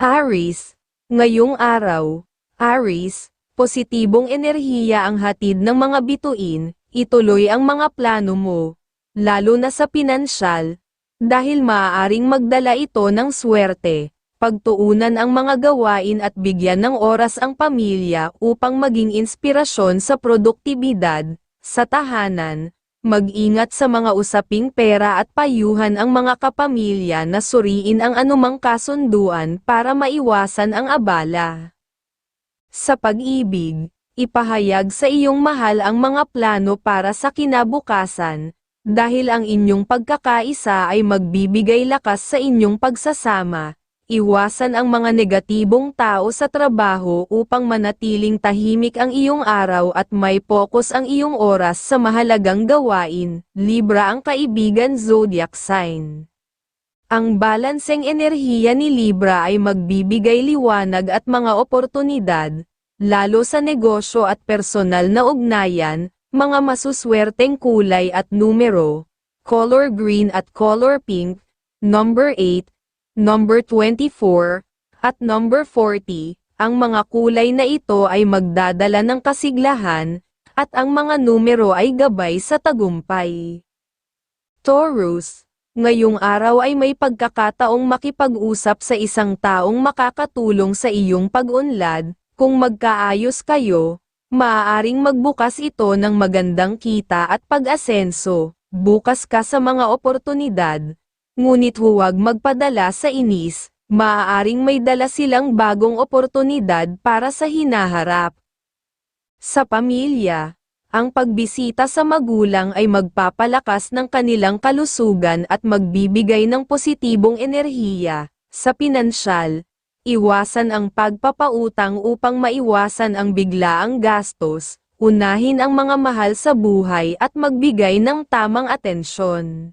Aris, ngayong araw, Aris, positibong enerhiya ang hatid ng mga bituin, ituloy ang mga plano mo, lalo na sa pinansyal, dahil maaaring magdala ito ng swerte, pagtuunan ang mga gawain at bigyan ng oras ang pamilya upang maging inspirasyon sa produktibidad, sa tahanan, mag-ingat sa mga usaping pera at payuhan ang mga kapamilya na suriin ang anumang kasunduan para maiwasan ang abala. Sa pag-ibig, ipahayag sa iyong mahal ang mga plano para sa kinabukasan, dahil ang inyong pagkakaisa ay magbibigay lakas sa inyong pagsasama. Iwasan ang mga negatibong tao sa trabaho upang manatiling tahimik ang iyong araw at may focus ang iyong oras sa mahalagang gawain. Libra ang kaibigan zodiac sign. Ang balanseng enerhiya ni Libra ay magbibigay liwanag at mga oportunidad, lalo sa negosyo at personal na ugnayan, mga masuswerteng kulay at numero, color green at color pink, number 8, number 24, at number 40, ang mga kulay na ito ay magdadala ng kasiglahan, at ang mga numero ay gabay sa tagumpay. Taurus, ngayong araw ay may pagkakataong makipag-usap sa isang taong makakatulong sa iyong pag-unlad, kung magkaayos kayo, maaaring magbukas ito ng magandang kita at pag-asenso, bukas ka sa mga oportunidad, ngunit huwag magpadala sa inis, maaaring may dala silang bagong oportunidad para sa hinaharap. Sa pamilya, ang pagbisita sa magulang ay magpapalakas ng kanilang kalusugan at magbibigay ng positibong enerhiya. Sa pinansyal, iwasan ang pagpapautang upang maiwasan ang biglaang gastos, unahin ang mga mahal sa buhay at magbigay ng tamang atensyon.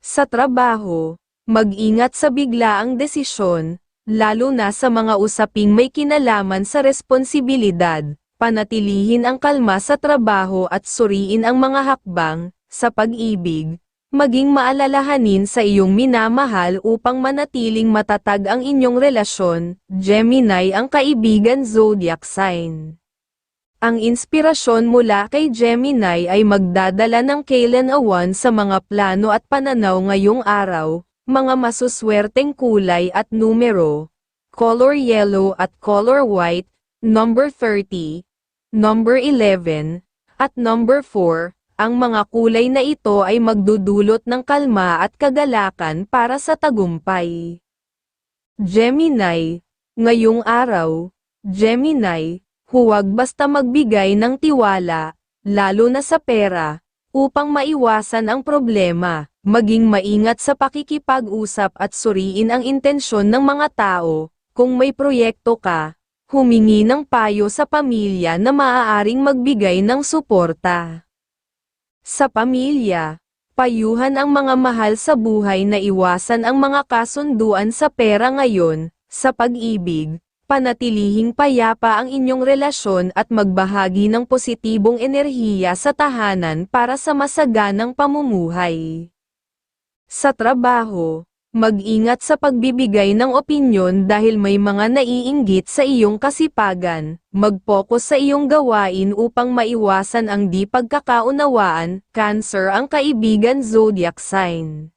Sa trabaho, mag-ingat sa biglaang desisyon, lalo na sa mga usaping may kinalaman sa responsibilidad, panatilihin ang kalma sa trabaho at suriin ang mga hakbang, sa pag-ibig, maging maalalahanin sa iyong minamahal upang manatiling matatag ang inyong relasyon, Gemini ang kaibigan zodiac sign. Ang inspirasyon mula kay Gemini ay magdadala ng kailan awan sa mga plano at pananaw ngayong araw, mga masuswerteng kulay at numero, color yellow at color white, number 30, number 11, at number 4, ang mga kulay na ito ay magdudulot ng kalma at kagalakan para sa tagumpay. Gemini, ngayong araw, Gemini, huwag basta magbigay ng tiwala, lalo na sa pera, upang maiwasan ang problema, maging maingat sa pakikipag-usap at suriin ang intensyon ng mga tao, kung may proyekto ka, humingi ng payo sa pamilya na maaaring magbigay ng suporta. Sa pamilya, payuhan ang mga mahal sa buhay na iwasan ang mga kasunduan sa pera ngayon, sa pag-ibig, panatilihing payapa ang inyong relasyon at magbahagi ng positibong enerhiya sa tahanan para sa masaganang pamumuhay. Sa trabaho, Mag-ingat sa pagbibigay ng opinyon dahil may mga naiinggit sa iyong kasipagan, mag-focus sa iyong gawain upang maiwasan ang di pagkakaunawaan, Cancer ang kaibigan zodiac sign.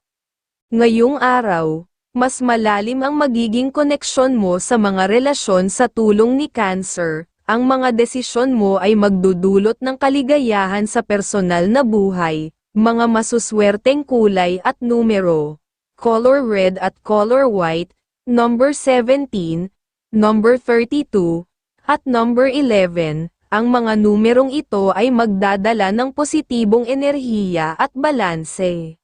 Ngayong araw, mas malalim ang magiging koneksyon mo sa mga relasyon sa tulong ni Cancer, ang mga desisyon mo ay magdudulot ng kaligayahan sa personal na buhay, mga masuswerteng kulay at numero. Color red at color white, number 17, number 32, at number 11, ang mga numerong ito ay magdadala ng positibong enerhiya at balanse.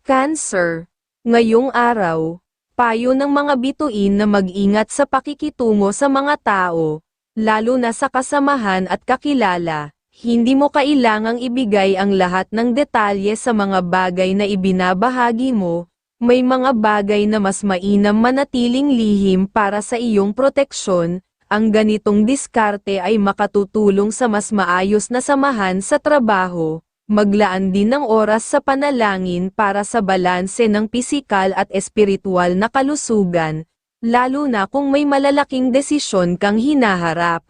Cancer, ngayong araw, payo ng mga bituin na mag-ingat sa pakikitungo sa mga tao, lalo na sa kasamahan at kakilala, hindi mo kailangang ibigay ang lahat ng detalye sa mga bagay na ibinabahagi mo, may mga bagay na mas mainam manatiling lihim para sa iyong proteksyon, ang ganitong diskarte ay makatutulong sa mas maayos na samahan sa trabaho, maglaan din ng oras sa panalangin para sa balanse ng pisikal at espiritual na kalusugan, lalo na kung may malalaking desisyon kang hinaharap.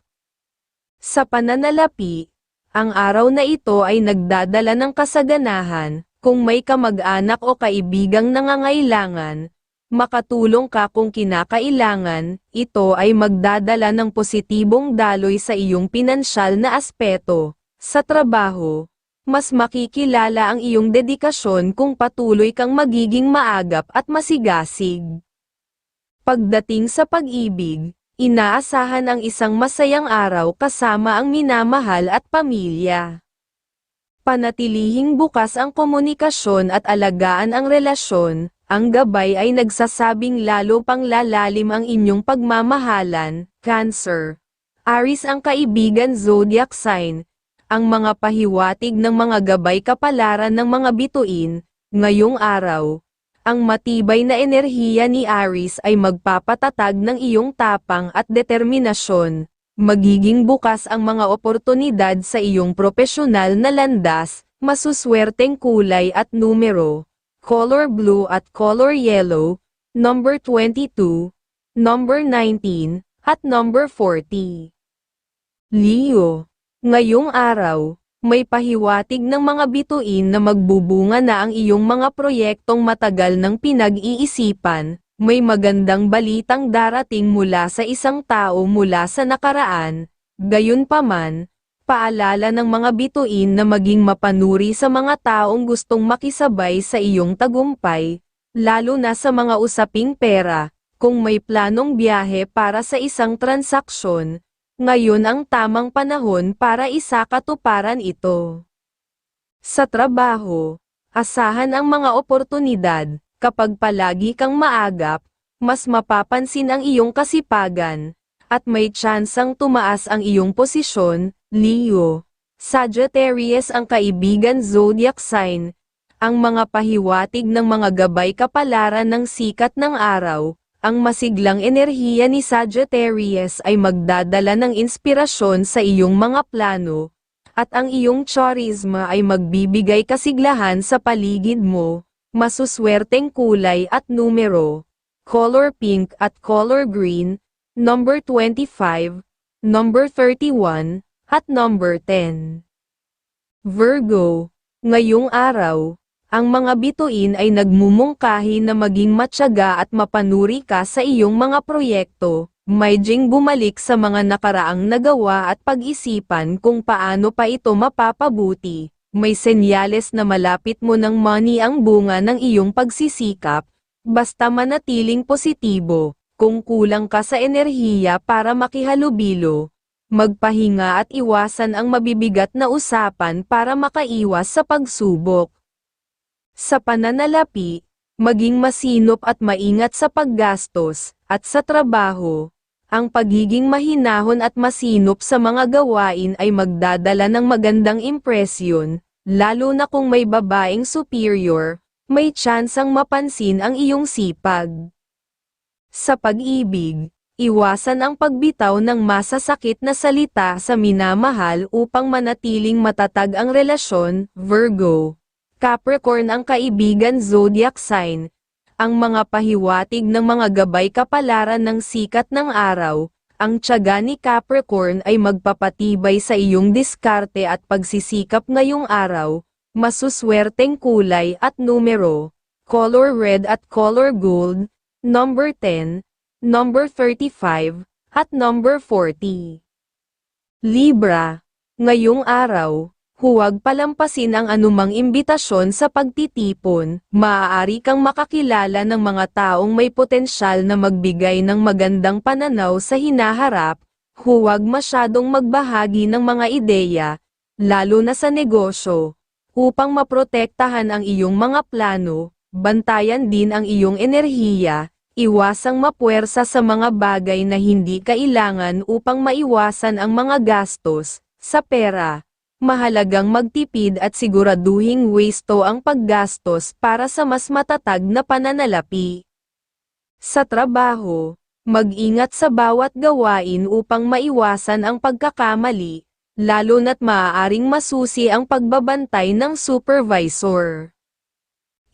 Sa pananalapi, ang araw na ito ay nagdadala ng kasaganahan, kung may kamag-anak o kaibigang nangangailangan, makatulong ka kung kinakailangan, ito ay magdadala ng positibong daloy sa iyong pinansyal na aspeto. Sa trabaho, mas makikilala ang iyong dedikasyon kung patuloy kang magiging maagap at masigasig. Pagdating sa pag-ibig, inaasahan ang isang masayang araw kasama ang minamahal at pamilya. Panatilihing bukas ang komunikasyon at alagaan ang relasyon, ang gabay ay nagsasabing lalo pang lalalim ang inyong pagmamahalan, Cancer. Aris ang kaibigan zodiac sign, ang mga pahiwatig ng mga gabay kapalaran ng mga bituin, ngayong araw. Ang matibay na enerhiya ni Aris ay magpapatatag ng iyong tapang at determinasyon. Magiging bukas ang mga oportunidad sa iyong profesional na landas, masuswerteng kulay at numero, color blue at color yellow, number 22, number 19, at number 40. Leo, ngayong araw, may pahiwatig ng mga bituin na magbubunga na ang iyong mga proyektong matagal ng pinag-iisipan, may magandang balitang darating mula sa isang tao mula sa nakaraan, gayunpaman, paalala ng mga bituin na maging mapanuri sa mga taong gustong makisabay sa iyong tagumpay, lalo na sa mga usaping pera, kung may planong biyahe para sa isang transaksyon, ngayon ang tamang panahon para isakatuparan ito. Sa trabaho, asahan ang mga oportunidad, kapag palagi kang maagap, mas mapapansin ang iyong kasipagan, at may tsansang tumaas ang iyong posisyon, Leo. Sagittarius ang kaibigan zodiac sign, ang mga pahiwatig ng mga gabay kapalaran ng sikat ng araw, ang masiglang enerhiya ni Sagittarius ay magdadala ng inspirasyon sa iyong mga plano, at ang iyong charisma ay magbibigay kasiglahan sa paligid mo, masuswerteng kulay at numero, color pink at color green, number 25, number 31, at number 10. Virgo, ngayong araw, ang mga bituin ay nagmumungkahi na maging matyaga at mapanuri ka sa iyong mga proyekto, mayding bumalik sa mga nakaraang nagawa at pag-isipan kung paano pa ito mapapabuti. May senyales na malapit mo ng money ang bunga ng iyong pagsisikap, basta manatiling positibo, kung kulang ka sa enerhiya para makihalubilo. Magpahinga at iwasan ang mabibigat na usapan para makaiwas sa pagsubok. Sa pananalapi, maging masinop at maingat sa paggastos, at sa trabaho. Ang pagiging mahinahon at masinop sa mga gawain ay magdadala ng magandang impresyon, lalo na kung may babaeng superior, may tsansang mapansin ang iyong sipag. Sa pag-ibig, iwasan ang pagbitaw ng masasakit na salita sa minamahal upang manatiling matatag ang relasyon, Virgo. Capricorn ang kaibigan zodiac sign, ang mga pahiwatig ng mga gabay kapalaran ng sikat ng araw, ang tiyaga ni Capricorn ay magpapatibay sa iyong diskarte at pagsisikap ngayong araw, masuswerteng kulay at numero, color red at color gold, number 10, number 35, at number 40. Libra, ngayong araw, Huwag palampasin ang anumang imbitasyon sa pagtitipon, maaari kang makakilala ng mga taong may potensyal na magbigay ng magandang pananaw sa hinaharap, huwag masyadong magbahagi ng mga ideya, lalo na sa negosyo, upang maprotektahan ang iyong mga plano, bantayan din ang iyong enerhiya, iwasang mapuwersa sa mga bagay na hindi kailangan upang maiwasan ang mga gastos, sa pera mahalagang magtipid at siguraduhing wasto ang paggastos para sa mas matatag na pananalapi. Sa trabaho, mag-ingat sa bawat gawain upang maiwasan ang pagkakamali, lalo na't maaaring masusi ang pagbabantay ng supervisor.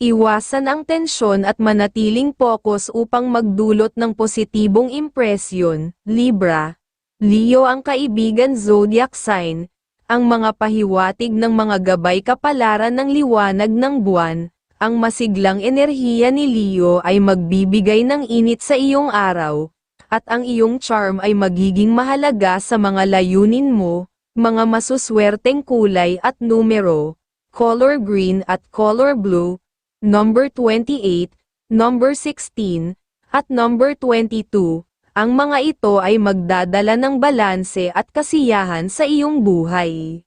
Iwasan ang tensyon at manatiling focus upang magdulot ng positibong impresyon. Libra. Leo ang kaibigan zodiac sign. Ang mga pahiwatig ng mga gabay kapalaran ng liwanag ng buwan. Ang masiglang enerhiya ni Leo ay magbibigay ng init sa iyong araw. At ang iyong charm ay magiging mahalaga sa mga layunin mo, mga masuswerteng kulay at numero, color green at color blue, number 28, number 16, at number 22. Ang mga ito ay magdadala ng balanse at kasiyahan sa iyong buhay.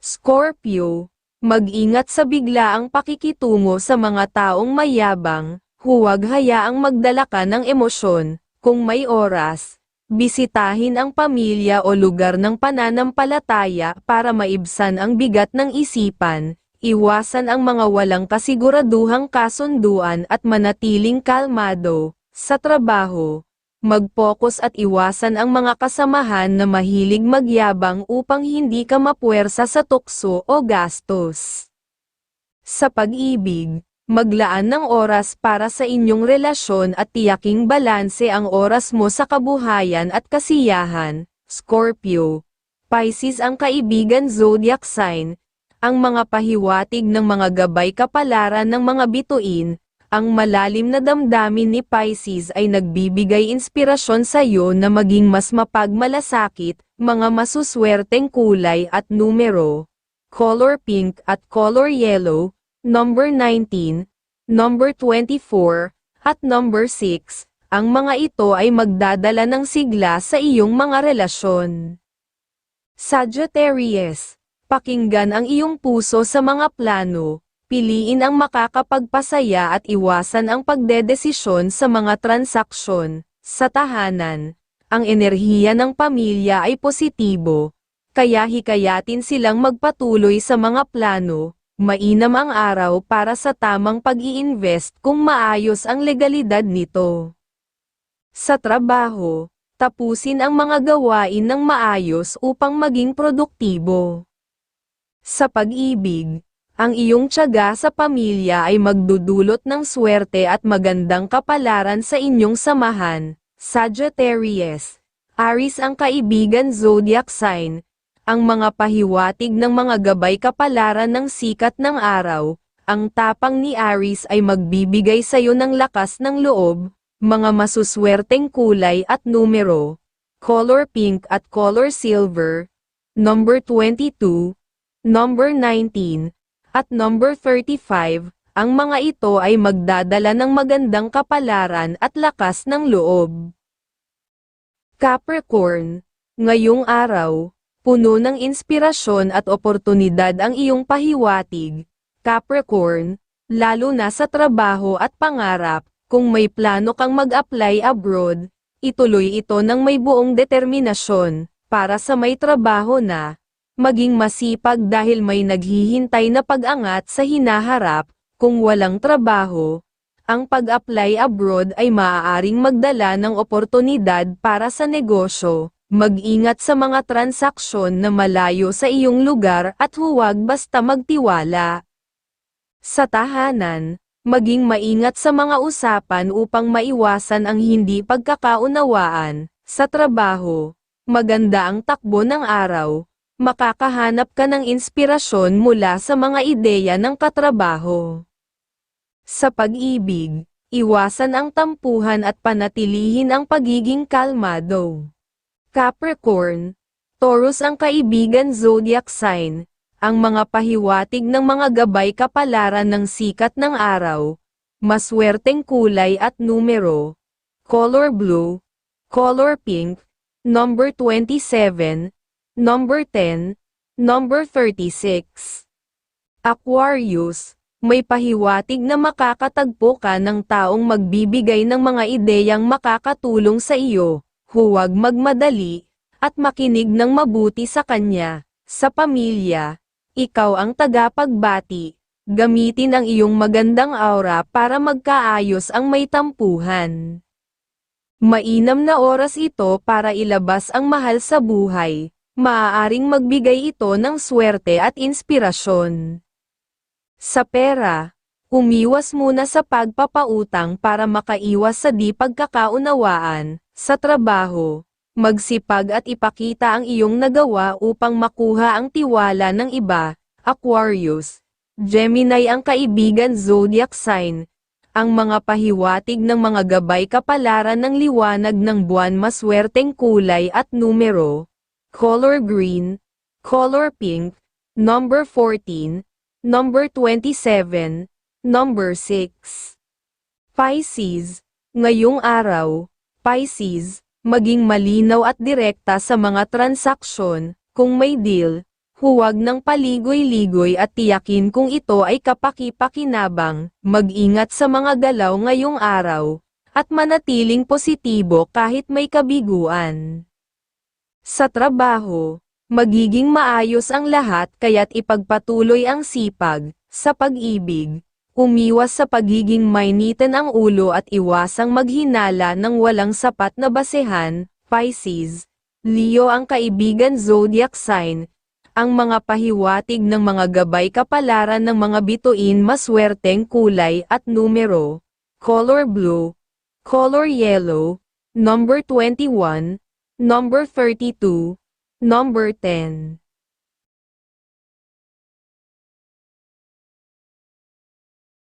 Scorpio, mag-ingat sa biglaang pakikitungo sa mga taong mayabang, huwag hayaang magdala ka ng emosyon, kung may oras, bisitahin ang pamilya o lugar ng pananampalataya para maibsan ang bigat ng isipan, iwasan ang mga walang kasiguraduhang kasunduan at manatiling kalmado, sa trabaho. Mag-focus at iwasan ang mga kasamahan na mahilig magyabang upang hindi ka mapuwersa sa tukso o gastos. Sa pag-ibig, maglaan ng oras para sa inyong relasyon at tiyaking balanse ang oras mo sa kabuhayan at kasiyahan, Scorpio. Pisces ang kaibigan zodiac sign, ang mga pahiwatig ng mga gabay kapalaran ng mga bituin, ang malalim na damdamin ni Pisces ay nagbibigay inspirasyon sa iyo na maging mas mapagmalasakit, mga masuswerteng kulay at numero, color pink at color yellow, number 19, number 24, at number 6, ang mga ito ay magdadala ng sigla sa iyong mga relasyon. Sagittarius, pakinggan ang iyong puso sa mga plano, piliin ang makakapagpasaya at iwasan ang pagdedesisyon sa mga transaksyon. Sa tahanan, ang enerhiya ng pamilya ay positibo, kaya hikayatin silang magpatuloy sa mga plano, mainam ang araw para sa tamang pag-i-invest kung maayos ang legalidad nito. Sa trabaho, tapusin ang mga gawain ng maayos upang maging produktibo. Sa pag-ibig, ang iyong tiyaga sa pamilya ay magdudulot ng swerte at magandang kapalaran sa inyong samahan. Sagittarius, Aries ang kaibigan zodiac sign, ang mga pahiwatig ng mga gabay kapalaran ng sikat ng araw, ang tapang ni Aries ay magbibigay sa iyo ng lakas ng loob, mga masuswerteng kulay at numero, color pink at color silver, number 22, number 19, at number 35, ang mga ito ay magdadala ng magandang kapalaran at lakas ng loob. Capricorn, ngayong araw, puno ng inspirasyon at oportunidad ang iyong pahiwatig. Capricorn, lalo na sa trabaho at pangarap, kung may plano kang mag-apply abroad, ituloy ito ng may buong determinasyon, para sa may trabaho na, maging masipag dahil may naghihintay na pag-angat sa hinaharap, kung walang trabaho, ang pag-apply abroad ay maaaring magdala ng oportunidad para sa negosyo, mag-ingat sa mga transaksyon na malayo sa iyong lugar at huwag basta magtiwala. Sa tahanan, maging maingat sa mga usapan upang maiwasan ang hindi pagkakaunawaan, sa trabaho, maganda ang takbo ng araw, makakahanap ka ng inspirasyon mula sa mga ideya ng katrabaho. Sa pag-ibig, iwasan ang tampuhan at panatilihin ang pagiging kalmado. Capricorn, Taurus ang kaibigan zodiac sign, ang mga pahiwatig ng mga gabay kapalaran ng sikat ng araw, maswerteng kulay at numero, color blue, color pink, number 27, Number 10, Number 36. Aquarius, may pahiwatig na makakatagpo ka ng taong magbibigay ng mga ideyang makakatulong sa iyo, huwag magmadali, at makinig ng mabuti sa kanya, sa pamilya. Ikaw ang tagapagbati, gamitin ang iyong magandang aura para magkaayos ang may tampuhan. Mainam na oras ito para ilabas ang mahal sa buhay, maaaring magbigay ito ng swerte at inspirasyon. Sa pera, Umiwas muna sa pagpapautang para makaiwas sa di pagkakaunawaan, sa trabaho. Magsipag at ipakita ang iyong nagawa upang makuha ang tiwala ng iba, Aquarius. Gemini ang kaibigan zodiac sign. Ang mga pahiwatig ng mga gabay kapalaran ng liwanag ng buwan maswerteng kulay at numero. Color green, color pink, number 14, number 27, number 6. Pisces, ngayong araw, Pisces, maging malinaw at direkta sa mga transaksyon, kung may deal, huwag ng paligoy-ligoy at tiyakin kung ito ay kapaki-pakinabang, mag-ingat sa mga galaw ngayong araw, at manatiling positibo kahit may kabiguan. Sa trabaho, magiging maayos ang lahat kaya't ipagpatuloy ang sipag, sa pag-ibig, umiwas sa pagiging mainitan ang ulo at iwasang maghinala ng walang sapat na basehan, Pisces. Leo ang kaibigan zodiac sign, ang mga pahiwatig ng mga gabay kapalaran ng mga bituin maswerteng kulay at numero, color blue, color yellow, number 21, number 32, number 10.